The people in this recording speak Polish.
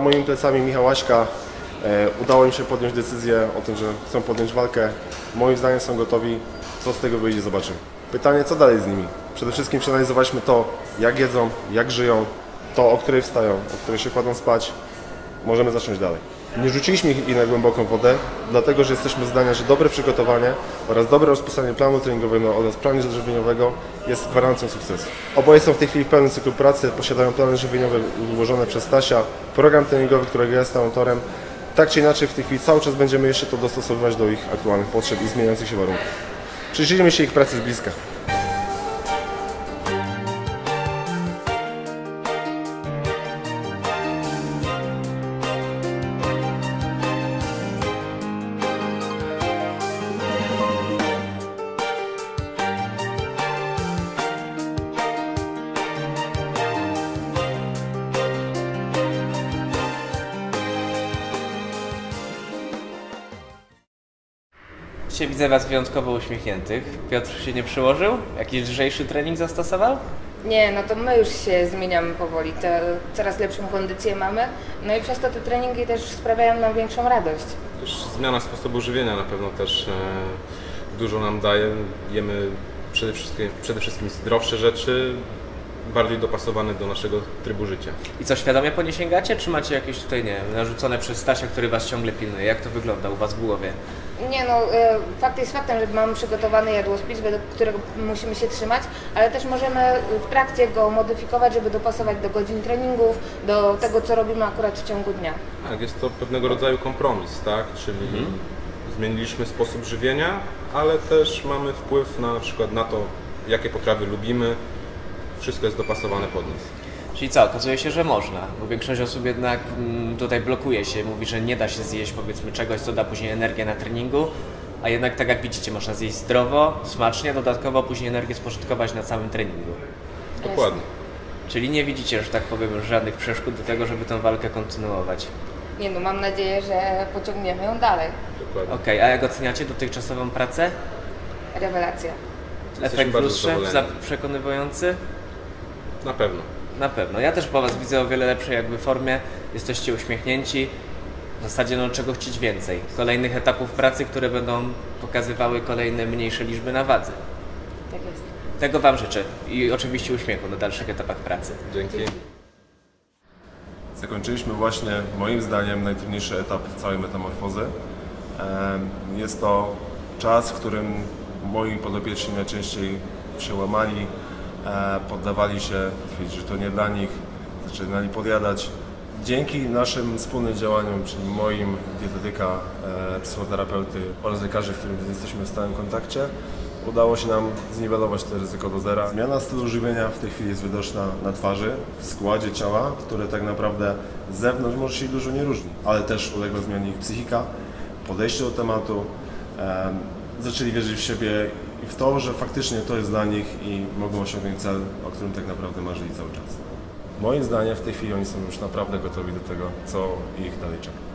moimi plecami Michał Łaśka. E, udało im się podjąć decyzję o tym, że chcą podjąć walkę. Moim zdaniem są gotowi. Co z tego wyjdzie, zobaczymy. Pytanie, co dalej z nimi? Przede wszystkim przeanalizowaliśmy to, jak jedzą, jak żyją, to, o której wstają, o której się kładą spać. Możemy zacząć dalej. Nie rzuciliśmy ich na głęboką wodę, dlatego że jesteśmy zdania, że dobre przygotowanie oraz dobre rozpisanie planu treningowego oraz planu żywieniowego jest gwarancją sukcesu. Oboje są w tej chwili w pełnym cyklu pracy, posiadają plany żywieniowe ułożone przez Stasia, program treningowy, którego ja jestem autorem. Tak czy inaczej w tej chwili cały czas będziemy jeszcze to dostosowywać do ich aktualnych potrzeb i zmieniających się warunków. Przyjrzyjmy się ich pracy z bliska. Dzisiaj widzę Was wyjątkowo uśmiechniętych. Piotr się nie przyłożył? Jakiś lżejszy trening zastosował? Nie, no to my już się zmieniamy powoli, to coraz lepszą kondycję mamy, no i przez to te treningi też sprawiają nam większą radość. Też zmiana sposobu żywienia na pewno też e, dużo nam daje. Jemy przede wszystkim, przede wszystkim zdrowsze rzeczy, bardziej dopasowane do naszego trybu życia. I co, świadomie po nie sięgacie, czy macie jakieś tutaj, nie wiem, narzucone przez Stasia, który Was ciągle pilnuje? Jak to wygląda u Was w głowie? Nie no, e, fakt jest faktem, że mamy przygotowany jadłospis, według którego musimy się trzymać, ale też możemy w trakcie go modyfikować, żeby dopasować do godzin treningów, do tego, co robimy akurat w ciągu dnia. Tak, jest to pewnego rodzaju kompromis, tak? Czyli zmieniliśmy sposób żywienia, ale też mamy wpływ na, na przykład na to, jakie potrawy lubimy. Wszystko jest dopasowane pod nas. Czyli co, okazuje się, że można, bo większość osób jednak mm, tutaj blokuje się, mówi, że nie da się zjeść powiedzmy czegoś, co da później energię na treningu, a jednak tak jak widzicie, można zjeść zdrowo, smacznie, dodatkowo później energię spożytkować na całym treningu. Dokładnie. Czyli nie widzicie, że tak powiem, już żadnych przeszkód do tego, żeby tę walkę kontynuować. Nie no, mam nadzieję, że pociągniemy ją dalej. Dokładnie. Okej, a jak oceniacie dotychczasową pracę? Rewelacja. Efekt lustrze przekonywujący? Na pewno. Na pewno. Ja też po Was widzę o wiele lepszej jakby formie. Jesteście uśmiechnięci. W zasadzie no czego chcieć więcej. Kolejnych etapów pracy, które będą pokazywały kolejne mniejsze liczby na wadze. Tak jest. Tego Wam życzę i oczywiście uśmiechu na dalszych etapach pracy. Dzięki. Zakończyliśmy właśnie, moim zdaniem, najtrudniejszy etap całej metamorfozy. Jest to czas, w którym moi podopieczni najczęściej się łamali, poddawali się, że to nie dla nich, zaczynali podjadać. Dzięki naszym wspólnym działaniom, czyli moim, dietetyka, e, psychoterapeuty oraz lekarzy, z którymi jesteśmy w stałym kontakcie, udało się nam zniwelować to ryzyko do zera. Zmiana stylu żywienia w tej chwili jest widoczna na twarzy, w składzie ciała, które tak naprawdę z zewnątrz może się dużo nie różni, ale też uległa zmianie ich psychika, podejście do tematu, em, zaczęli wierzyć w siebie i w to, że faktycznie to jest dla nich i mogą osiągnąć cel, o którym tak naprawdę marzyli cały czas. Moim zdaniem w tej chwili oni są już naprawdę gotowi do tego, co ich dalej czeka.